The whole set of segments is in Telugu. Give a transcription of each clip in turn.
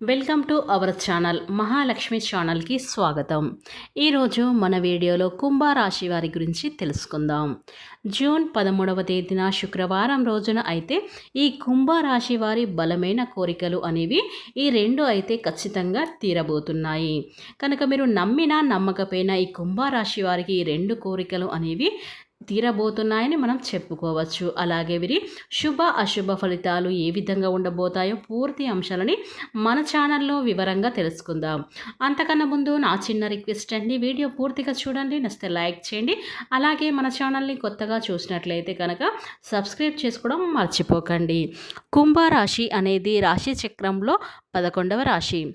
Welcome to our channel Mahalakshmi ఛానల్కి స్వాగతం. ఈరోజు మన వీడియోలో కుంభరాశి వారి గురించి తెలుసుకుందాం. జూన్ పదమూడవ తేదీన శుక్రవారం రోజున అయితే ఈ కుంభరాశి వారి బలమైన కోరికలు అనేవి ఈ రెండు అయితే ఖచ్చితంగా తీరబోతున్నాయి. కనుక మీరు నమ్మినా నమ్మకపోయినా ఈ కుంభరాశి వారికి ఈ రెండు కోరికలు అనేవి తీరబోతున్నాయని మనం చెప్పుకోవచ్చు. అలాగే వీరి శుభ అశుభ ఫలితాలు ఏ విధంగా ఉండబోతాయో పూర్తి అంశాలని మన ఛానల్లో వివరంగా తెలుసుకుందాం. అంతకన్నా ముందు నా చిన్న రిక్వెస్ట్ అండి. వీడియో పూర్తిగా చూడండి నచ్చితే లైక్ చేయండి. అలాగే మన ఛానల్ని కొత్తగా చూసినట్లయితే కనుక సబ్స్క్రైబ్ చేసుకోవడం మర్చిపోకండి. కుంభరాశి అనేది రాశి చక్రంలో పదకొండవ రాశి.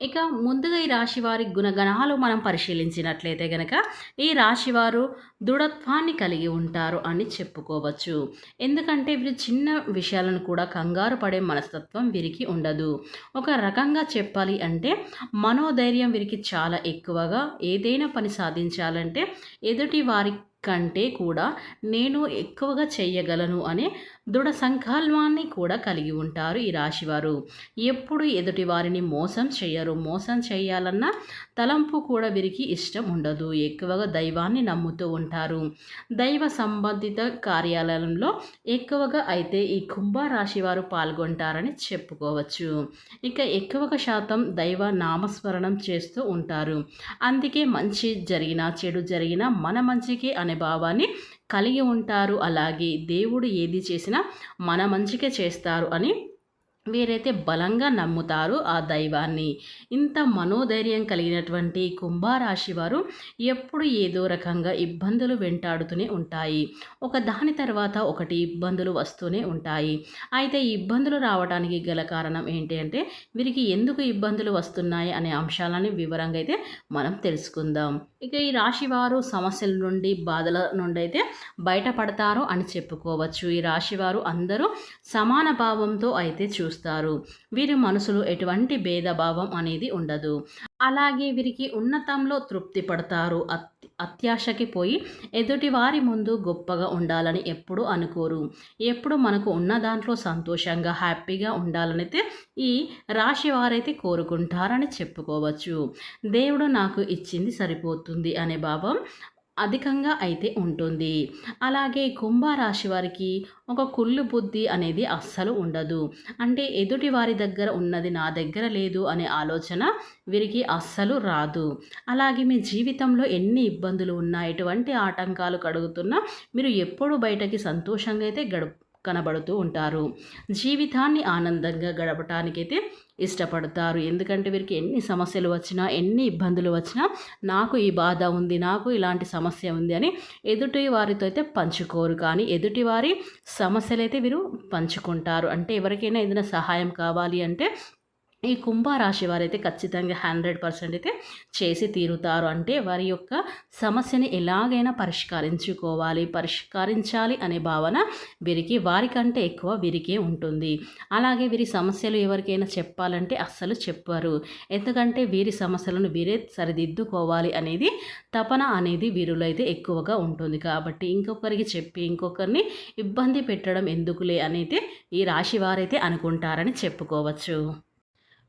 ఇక ముందుగా ఈ రాశి వారి గుణగణాలు మనం పరిశీలించినట్లయితే గనక ఈ రాశివారు దృఢత్వాన్ని కలిగి ఉంటారు అని చెప్పుకోవచ్చు. ఎందుకంటే వీరు చిన్న విషయాలను కూడా కంగారు పడే మనస్తత్వం వీరికి ఉండదు. ఒక రకంగా చెప్పాలి అంటే మనోధైర్యం వీరికి చాలా ఎక్కువగా ఏదైనా పని సాధించాలంటే ఎదుటి వారి కంటే కూడా నేను ఎక్కువగా చేయగలను అనే దృఢ సంకల్పాన్ని కూడా కలిగి ఉంటారు ఈ రాశివారు. ఎప్పుడు ఎదుటి వారిని మోసం చేయరు. మోసం చేయాలన్న తలంపు కూడా వీరికి ఇష్టం ఉండదు. ఎక్కువగా దైవాన్ని నమ్ముతూ ఉంటారు. దైవ సంబంధిత కార్యాలయంలో ఎక్కువగా అయితే ఈ కుంభరాశి వారు పాల్గొంటారని చెప్పుకోవచ్చు. ఇక ఎక్కువగా శాతం దైవ నామస్మరణం చేస్తూ ఉంటారు. అందుకే మంచి జరిగినా చెడు జరిగినా మన మంచికి అనే భావాన్ని కలిగి ఉంటారు. అలాగే దేవుడు ఏది చేసినా మన మంచికే చేస్తారు అని వీరైతే బలంగా నమ్ముతారు ఆ దైవాన్ని. ఇంత మనోధైర్యం కలిగినటువంటి కుంభరాశి వారు ఎప్పుడు ఏదో రకంగా ఇబ్బందులు వెంటాడుతూనే ఉంటాయి. ఒక దాని తర్వాత ఒకటి ఇబ్బందులు వస్తూనే ఉంటాయి. అయితే ఈ ఇబ్బందులు రావడానికి గల కారణం ఏంటి అంటే వీరికి ఎందుకు ఇబ్బందులు వస్తున్నాయి అనే అంశాలని వివరంగా అయితే మనం తెలుసుకుందాం. ఇక ఈ రాశి వారు సమస్యల నుండి బాధల నుండి అయితే బయటపడతారు అని చెప్పుకోవచ్చు. ఈ రాశి వారు అందరూ సమాన భావంతో అయితే చూస్తారు. వీరి మనసులో ఎటువంటి భేదభావం అనేది ఉండదు. అలాగే వీరికి ఉన్నతంలో తృప్తి పడతారు. అత్యాశకి పోయి ఎదుటి వారి ముందు గొప్పగా ఉండాలని ఎప్పుడు అనుకోరు. ఎప్పుడు మనకు ఉన్న దాంట్లో సంతోషంగా హ్యాపీగా ఉండాలనైతే ఈ రాశి వారైతే కోరుకుంటారని చెప్పుకోవచ్చు. దేవుడు నాకు ఇచ్చింది సరిపోతుంది అనే భావం అధికంగా అయితే ఉంటుంది. అలాగే కుంభరాశి వారికి ఒక కుళ్ళు బుద్ధి అనేది అస్సలు ఉండదు. అంటే ఎదుటి వారి దగ్గర ఉన్నది నా దగ్గర లేదు అనే ఆలోచన వీరికి అస్సలు రాదు. అలాగే మీ జీవితంలో ఎన్ని ఇబ్బందులు ఉన్నా ఎటువంటి ఆటంకాలు కడుగుతున్నా మీరు ఎప్పుడు బయటకి సంతోషంగా అయితే గడుపు కనబడుతూ ఉంటారు. జీవితాన్ని ఆనందంగా గడపటానికైతే ఇష్టపడతారు. ఎందుకంటే వీరికి ఎన్ని సమస్యలు వచ్చినా ఎన్ని ఇబ్బందులు వచ్చినా నాకు ఈ బాధ ఉంది నాకు ఇలాంటి సమస్య ఉంది అని ఎదుటి వారితో అయితే పంచుకోరు. కానీ ఎదుటి వారి సమస్యలు అయితే వీరు పంచుకుంటారు. అంటే ఎవరికైనా ఏదైనా సహాయం కావాలి అంటే ఈ కుంభరాశి వారైతే ఖచ్చితంగా హండ్రెడ్ పర్సెంట్ అయితే చేసి తీరుతారు. అంటే వారి యొక్క సమస్యని ఎలాగైనా పరిష్కరించుకోవాలి పరిష్కరించాలి అనే భావన వీరికి వారికంటే ఎక్కువ వీరికే ఉంటుంది. అలాగే వీరి సమస్యలు ఎవరికైనా చెప్పాలంటే అస్సలు చెప్పరు. ఎందుకంటే వీరి సమస్యలను వీరే సరిదిద్దుకోవాలి అనేది తపన అనేది వీరిలో అయితే ఎక్కువగా ఉంటుంది. కాబట్టి ఇంకొకరికి చెప్పి ఇంకొకరిని ఇబ్బంది పెట్టడం ఎందుకులే అనేది ఈ రాశి వారైతే అనుకుంటారని చెప్పుకోవచ్చు.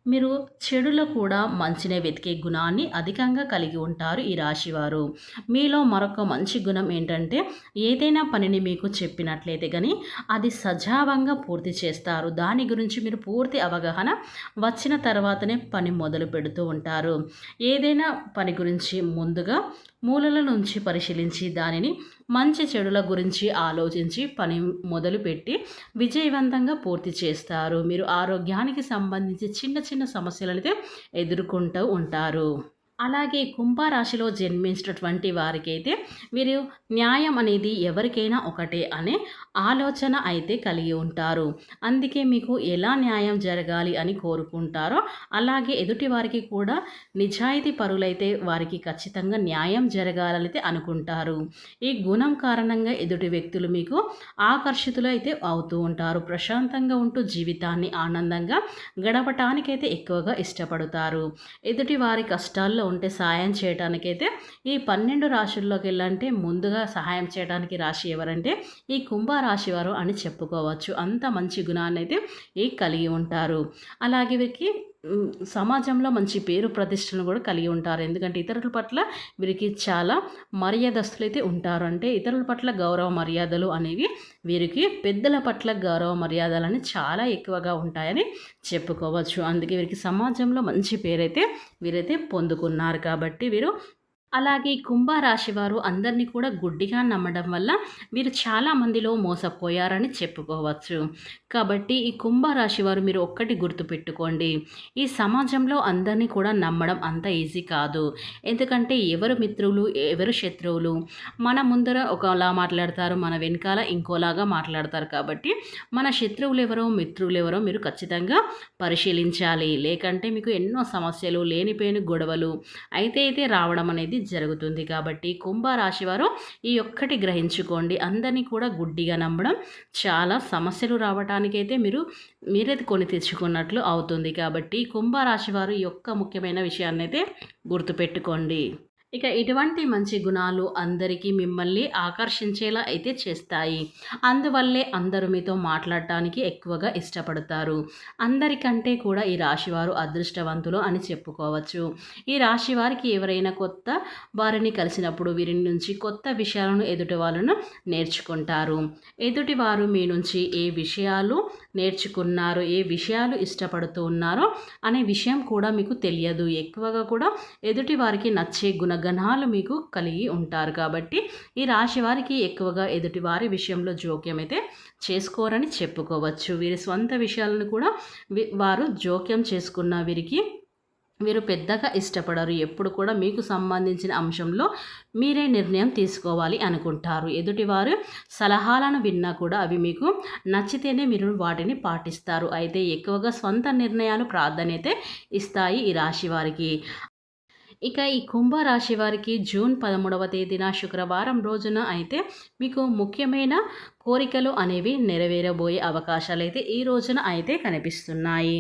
మీరు చెడులో కూడా మంచినే వెతికే గుణాన్ని అధికంగా కలిగి ఉంటారు ఈ రాశివారు. మీలో మరొక మంచి గుణం ఏంటంటే ఏదైనా పనిని మీకు చెప్పినట్లయితే కానీ అది సజావంగా పూర్తి చేస్తారు. దాని గురించి మీరు పూర్తి అవగాహన వచ్చిన తర్వాతనే పని మొదలు పెడుతూ ఉంటారు. ఏదైనా పని గురించి ముందుగా మూలల నుంచి పరిశీలించి దానిని మంచి చెడుల గురించి ఆలోచించి పని మొదలుపెట్టి విజయవంతంగా పూర్తి చేస్తారు. మీరు ఆరోగ్యానికి సంబంధించి చిన్న చిన్న సమస్యలనైతే ఎదుర్కొంటూ ఉంటారు. అలాగే కుంభరాశిలో జన్మించినటువంటి వారికైతే వీరు న్యాయం అనేది ఎవరికైనా ఒకటే అనే ఆలోచన అయితే కలిగి ఉంటారు. అందుకే మీకు ఎలా న్యాయం జరగాలి అని కోరుకుంటారో అలాగే ఎదుటి వారికి కూడా నిజాయితీ పరులైతే వారికి ఖచ్చితంగా న్యాయం జరగాలైతే అనుకుంటారు. ఈ గుణం కారణంగా ఎదుటి వ్యక్తులు మీకు ఆకర్షితులు అయితే అవుతూ ఉంటారు. ప్రశాంతంగా ఉంటూ జీవితాన్ని ఆనందంగా గడపటానికైతే ఎక్కువగా ఇష్టపడతారు. ఎదుటి వారి కష్టాల్లో ఉంటే సాయం చేయడానికైతే ఈ పన్నెండు రాశుల్లోకి వెళ్ళంటే ముందుగా సహాయం చేయడానికి రాశి ఎవరంటే ఈ కుంభరాశి వారు అని చెప్పుకోవచ్చు. అంత మంచి గుణాన్ని అయితే ఈ కలిగి ఉంటారు. అలాగే వీరికి సమాజంలో మంచి పేరు ప్రతిష్టలను కూడా కలిగి ఉంటారు. ఎందుకంటే ఇతరుల పట్ల వీరికి చాలా మర్యాదస్తులు అయితే ఉంటారు. అంటే ఇతరుల పట్ల గౌరవ మర్యాదలు అనేవి వీరికి పెద్దల పట్ల గౌరవ మర్యాదలు చాలా ఎక్కువగా ఉంటాయని చెప్పుకోవచ్చు. అందుకే వీరికి సమాజంలో మంచి పేరైతే వీరైతే పొందుకున్నారు. కాబట్టి వీరు అలాగే కుంభరాశి వారు అందరినీ కూడా గుడ్డిగా నమ్మడం వల్ల మీరు చాలా మందిలో మోసపోయారని చెప్పుకోవచ్చు. కాబట్టి ఈ కుంభరాశి వారు మీరు ఒక్కటి గుర్తుపెట్టుకోండి. ఈ సమాజంలో అందరినీ కూడా నమ్మడం అంత ఈజీ కాదు. ఎందుకంటే ఎవరు మిత్రులు ఎవరు శత్రువులు? మన ముందర ఒకలా మాట్లాడతారు మన వెనకాల ఇంకోలాగా మాట్లాడతారు కాబట్టి మన శత్రువులు ఎవరో మిత్రులు ఎవరో మీరు ఖచ్చితంగా పరిశీలించాలి. లేకంటే మీకు ఎన్నో సమస్యలు లేనిపోయిన గొడవలు అయితే అయితే రావడం అనేది జరుగుతుంది. కాబట్టి కుంభరాశి వారు ఈ ఒక్కటి గ్రహించుకోండి. అందరినీ కూడా గుడ్డిగా నమ్మడం చాలా సమస్యలు రావడానికైతే మీరు మీరైతే కొని తెచ్చుకున్నట్లు అవుతుంది. కాబట్టి కుంభరాశి వారు ఈ యొక్క ముఖ్యమైన విషయాన్ని అయితే గుర్తుపెట్టుకోండి. ఇక ఇటువంటి మంచి గుణాలు అందరికీ మిమ్మల్ని ఆకర్షించేలా అయితే చేస్తాయి. అందువల్లే అందరూ మీతో మాట్లాడటానికి ఎక్కువగా ఇష్టపడతారు. అందరికంటే కూడా ఈ రాశివారు అదృష్టవంతులు అని చెప్పుకోవచ్చు. ఈ రాశి వారికి ఎవరైనా కొత్త వారిని కలిసినప్పుడు వీరి నుంచి కొత్త విషయాలను ఎదుటి వాళ్ళను నేర్చుకుంటారు. ఎదుటి వారు మీ నుంచి ఏ విషయాలు నేర్చుకున్నారో ఏ విషయాలు ఇష్టపడుతూ ఉన్నారో అనే విషయం కూడా మీకు తెలియదు. ఎక్కువగా కూడా ఎదుటి వారికి నచ్చే గణాలు మీకు కలిగి ఉంటారు కాబట్టి ఈ రాశి వారికి ఎక్కువగా ఎదుటి వారి విషయంలో జోక్యం అయితే చేసుకోరని చెప్పుకోవచ్చు. వీరి సొంత విషయాలను కూడా వారు జోక్యం చేసుకున్న వీరికి వీరు పెద్దగా ఇష్టపడరు. ఎప్పుడు కూడా మీకు సంబంధించిన అంశంలో మీరే నిర్ణయం తీసుకోవాలి అనుకుంటారు. ఎదుటివారు సలహాలను విన్నా కూడా అవి మీకు నచ్చితేనే మీరు వాటిని పాటిస్తారు. అయితే ఎక్కువగా సొంత నిర్ణయాలు ప్రాధాన్యత ఇస్తాయి ఈ రాశి వారికి. ఇక ఈ కుంభరాశి వారికి జూన్ పదమూడవ తేదీన శుక్రవారం రోజున అయితే మీకు ముఖ్యమైన కోరికలు అనేవి నెరవేరబోయే అవకాశాలు అయితే ఈ రోజున అయితే కనిపిస్తున్నాయి.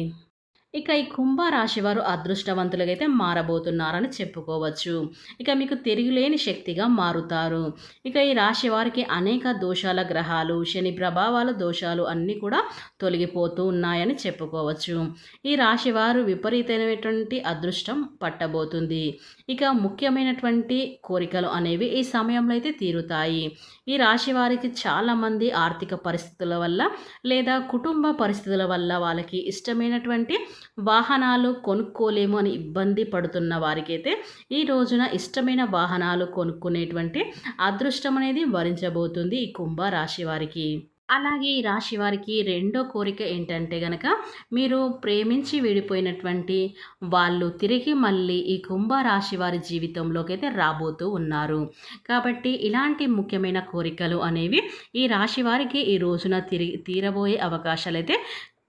ఇక ఈ కుంభరాశి వారు అదృష్టవంతులుగా అయితే మారబోతున్నారని చెప్పుకోవచ్చు. ఇక మీకు తిరుగులేని శక్తిగా మారుతారు. ఇక ఈ రాశి వారికి అనేక దోషాల గ్రహాలు శని ప్రభావాల దోషాలు అన్నీ కూడా తొలగిపోతూ ఉన్నాయని చెప్పుకోవచ్చు. ఈ రాశి వారు విపరీతమైనటువంటి అదృష్టం పట్టబోతుంది. ఇక ముఖ్యమైనటువంటి కోరికలు అనేవి ఈ సమయంలో అయితే తీరుతాయి. ఈ రాశి వారికి చాలామంది ఆర్థిక పరిస్థితుల వల్ల లేదా కుటుంబ పరిస్థితుల వల్ల వాళ్ళకి ఇష్టమైనటువంటి వాహనాలు కొనుక్కోలేము అని ఇబ్బంది పడుతున్న వారికైతే ఈ రోజున ఇష్టమైన వాహనాలు కొనుక్కునేటువంటి అదృష్టం అనేది వరించబోతుంది ఈ కుంభ రాశి వారికి. అలాగే ఈ రాశి వారికి రెండో కోరిక ఏంటంటే గనక మీరు ప్రేమించి విడిపోయినటువంటి వాళ్ళు తిరిగి మళ్ళీ ఈ కుంభ రాశి వారి జీవితంలోకి అయితే రాబోతూ ఉన్నారు. కాబట్టి ఇలాంటి ముఖ్యమైన కోరికలు అనేవి ఈ రాశి వారికి ఈ రోజున తిరిగి తీరబోయే అవకాశాలు అయితే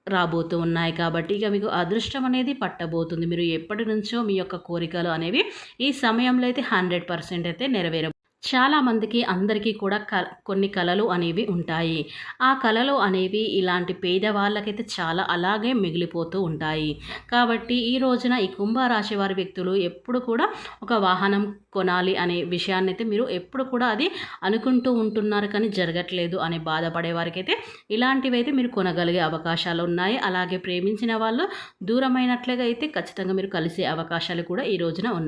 రాబోతూ ఉన్నాయి కాబట్టి ఇక మీకు అదృష్టం అనేది పట్టబోతుంది. మీరు ఎప్పటి నుంచో మీ యొక్క కోరికలు అనేవి ఈ సమయంలో అయితే హండ్రెడ్ పర్సెంట్ అయితే నెరవేర చాలామందికి అందరికీ కూడా క కొన్ని కళలు అనేవి ఉంటాయి. ఆ కళలు అనేవి ఇలాంటి పేదవాళ్ళకైతే చాలా అలాగే మిగిలిపోతూ ఉంటాయి. కాబట్టి ఈ రోజున ఈ కుంభరాశి వారి వ్యక్తులు ఎప్పుడు కూడా ఒక వాహనం కొనాలి అనే విషయాన్ని అయితే మీరు ఎప్పుడు కూడా అది అనుకుంటూ ఉంటున్నారు కానీ జరగట్లేదు అని బాధపడే వారికైతే ఇలాంటివి అయితే మీరు కొనగలిగే అవకాశాలు ఉన్నాయి. అలాగే ప్రేమించిన వాళ్ళు దూరమైనట్లుగా అయితే ఖచ్చితంగా మీరు కలిసే అవకాశాలు కూడా ఈ రోజున ఉన్నాయి.